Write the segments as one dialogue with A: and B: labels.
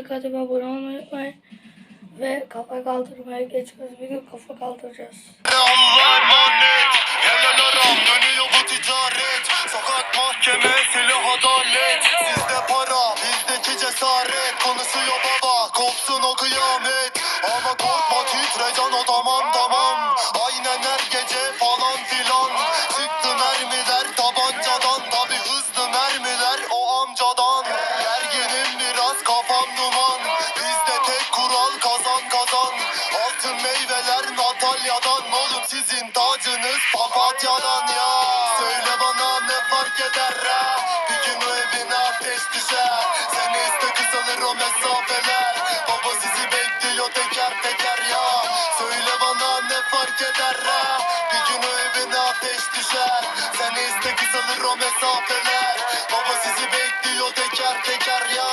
A: like atıp abone olmayı unutmayın. Ve kafa kaldırmaya geçiyoruz. Bir gün kafa kaldıracağız.
B: Ama korkma titre can o tamam tamam Aynen her gece Natalya'dan Oğlum sizin tacınız papatyadan ya. Söyle bana ne fark eder ha Bir gün o evine ateş düşer. Seni iste kısalır o mesafeler. Baba sizi bekliyor teker teker ya. Söyle bana ne fark eder ha Bir gün o evine ateş düşer. Seni iste kısalır o mesafeler. Baba sizi bekliyor teker teker ya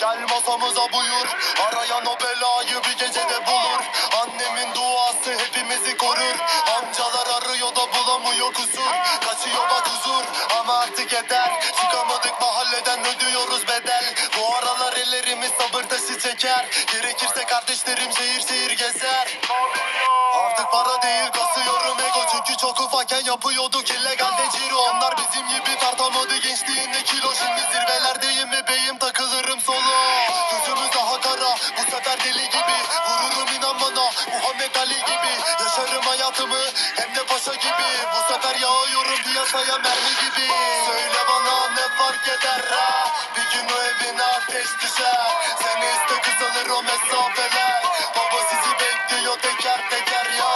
B: Gel masamıza buyur. Arayan o belayı bir gecede bulur. Annemin duası hepimizi korur. Amcalar arıyor da bulamıyor kusur. Kaçıyor bak huzur. Ama artık yeter. Çıkamadık mahalleden ödüyoruz bedel. Bu aralar ellerimiz sabır taşı çeker. Gerekirse kardeşlerim şehir şehir gezer. Artık para değil kasıyorum ego. Çünkü çok ufakken yapıyorduk. İllegalde ciro deli gibi Vururum inan bana Muhammed Ali gibi. Yaşarım hayatımı hem de paşa gibi. Bu sefer yağıyorum piyasaya mermi gibi. Söyle bana ne fark eder ha? Bir gün o evine ateş düşer. Seni iste kısalır o mesafeler. Baba sizi bekliyor teker teker ya.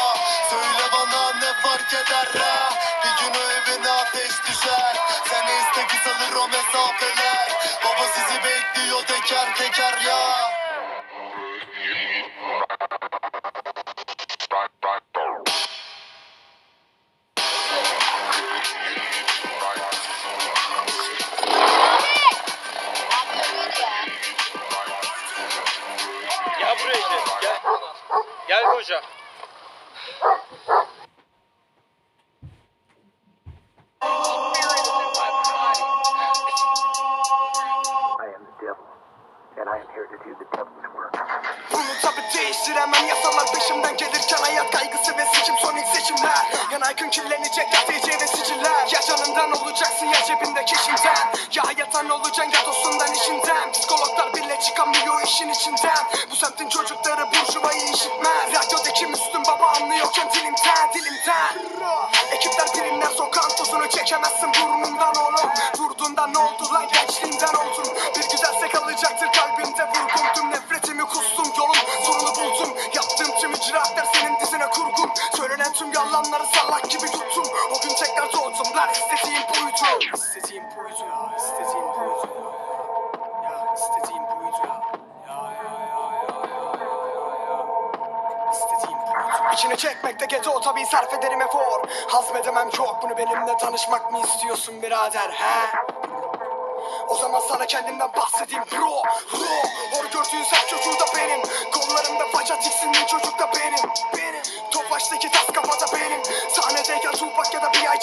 B: Söyle bana ne fark eder ha? Bir gün o evine ateş düşer. Seni iste kısalır o mesafeler. Baba sizi bekliyor teker teker ya
C: Gel buraya gel. Gel. Gel koca.
D: I am the devil, and I am here to do the devil's work.
E: Bunu tabi değiştiremem yasalar peşimden gelirken hayat kaygısı ve seçim son ilk seçimler Yan aykın kirlenecek ya TC ve siciller Ya canından olacaksın ya cebinde keşinden Ya hayatan olacaksın ya bile çıkamıyor işin içinden. Bu semtin çocukları burjuvayı işitmez. Radyodaki Müslüm baba anlıyorken dilimden dilimden Ekipler birimler sokağın tozunu çekemezsin burnundan İçine çekmekte gece tabi sarf ederim efor. Hazmedemem çok bunu benimle tanışmak mı istiyorsun birader he? O zaman sana kendimden bahsedeyim bro Bro. Hor gördüğün sen çocuğu da benim. Kollarımda faça tiksindiğin çocuk da benim. Benim. Tofaştaki tas kafada benim. Sahnedeyken Tupac ya da B.I.G.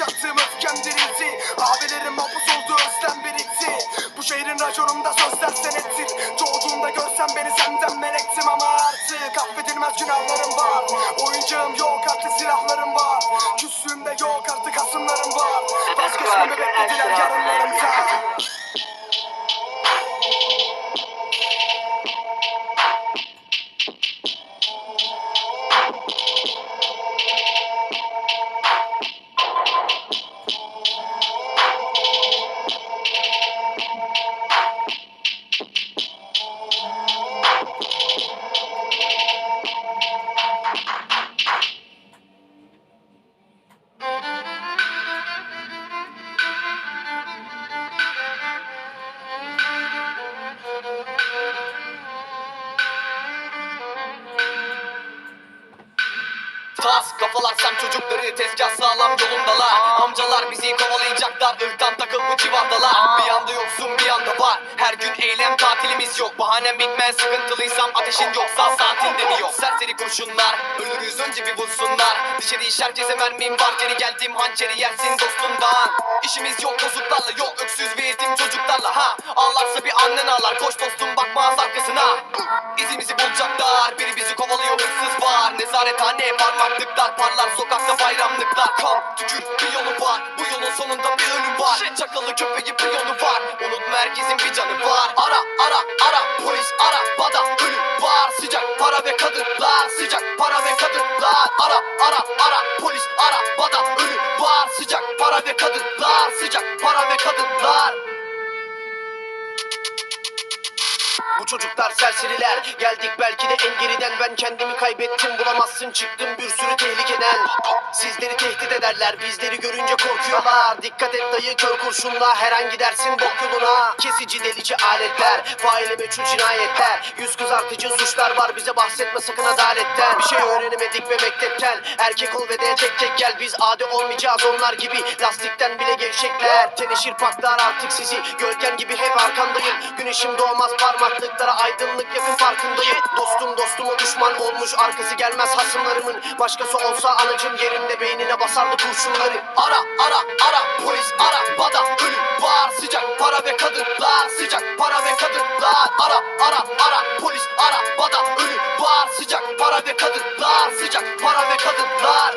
E: yaşattığım öfkem dirildi. Abilerim mahpus oldu özlem birikti. Bu şehrin raconunda sözler senettir Doğduğumda görsen beni senden melektim ama artık Affedilmez günahlarım var. Oyuncağım yok artık silahlarım var. Küslüğümde yok artık hasımlarım var. Vazgeçmemi beklediler yarınlarımda
F: Tas kafalar sem çocukları tezgah sağlam yolundalar. Amcalar bizi kovalayacaklar ırktan takılmış civardalar. Bir anda yoksun bir anda var. Her gün eylem tatilimiz yok. Bahanem bitmez sıkıntılıysam ateşin yoksa saatinde mi yok? Serseri kurşunlar ölürüz önce bir vursunlar. Dışarı iş herkese mermim var Geri geldim hançeri yersin dostundan İşimiz yok bozuklarla yok. Öksüz ve yetim çocuklarla ha. Ağlarsa bir annen ağlar. Koş dostum bakmaz arkasına. İzimizi bulacaklar. Biri bizi kovalıyor hırsız var. Nezarethane parmaklıklar parlar sokakta bayramlıklar. Kan tükür bir yolu var bu yolun sonunda bir ölüm var. Çakalı köpeği bir yolu var. Unutma herkesin bir canı var. Ara ara ara polis ara. Bada ölüm var Sıcak para ve kadınlar sıcak para ve kadınlar. Ara ara ara polis ara. Bada ölüm var Sıcak para ve kadınlar sıcak para ve kadınlar bu çocuklar serseriler. Geldik belki de en geriden. Ben kendimi kaybettim bulamazsın. Çıktım bir sürü tehlikeden. Sizleri tehdit ederler Bizleri görünce korkuyorlar. Dikkat et dayı kör kurşunla Her an gidersin bok yoluna. Kesici delici aletler Faili meçhul cinayetler. Yüz kızartıcı suçlar var Bize bahsetme sakın adaletten. Bir şey öğrenemedik ve mektepten. Erkek ol ve de tek tek gel Biz adi olmayacağız. Onlar gibi Lastikten bile gevşekler. Teneşir patlar artık sizi Gölgen gibi hep arkandayım. Güneşim doğmaz parmaklıklara Aydınlık yakın farkındayım. Dostum dostuma düşman olmuş Arkası gelmez hasımlarımın. Başkası olsa anacım yerimde Beynine basardı kurşunları. Ara ara ara polis ara Bada. Ölüm var sıcak. Para ve kadınlar Sıcak. Para ve kadınlar. Ara ara ara polis ara Bada. Ölüm var sıcak. Para ve kadınlar Sıcak. Para ve kadınlar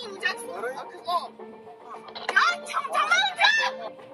G: Değişimden olmayacaksın. Akıllı ol. Ya tam tamam ya. Karımı bırak.